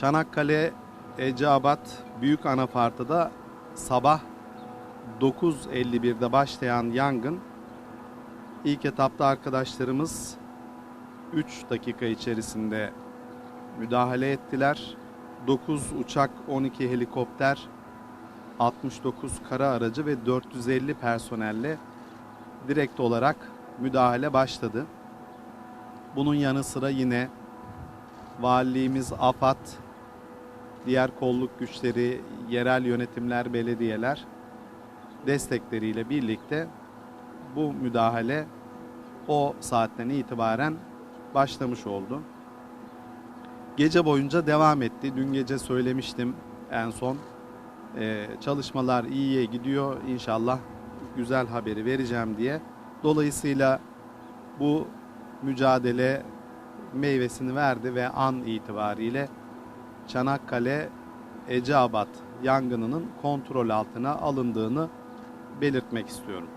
Çanakkale Eceabat Büyük Anafartı'da sabah 9.51'de başlayan yangın ilk etapta arkadaşlarımız 3 dakika içerisinde müdahale ettiler. 9 uçak, 12 helikopter, 69 kara aracı ve 450 personelle direkt olarak müdahale başladı. Bunun yanı sıra yine valiliğimiz AFAD, diğer kolluk güçleri, yerel yönetimler, belediyeler destekleriyle birlikte bu müdahale o saatten itibaren başlamış oldu. Gece boyunca devam etti. Dün gece söylemiştim en son. Ee, çalışmalar iyiye gidiyor. İnşallah güzel haberi vereceğim diye. Dolayısıyla bu mücadele meyvesini verdi ve an itibariyle Çanakkale Eceabat yangınının kontrol altına alındığını belirtmek istiyorum.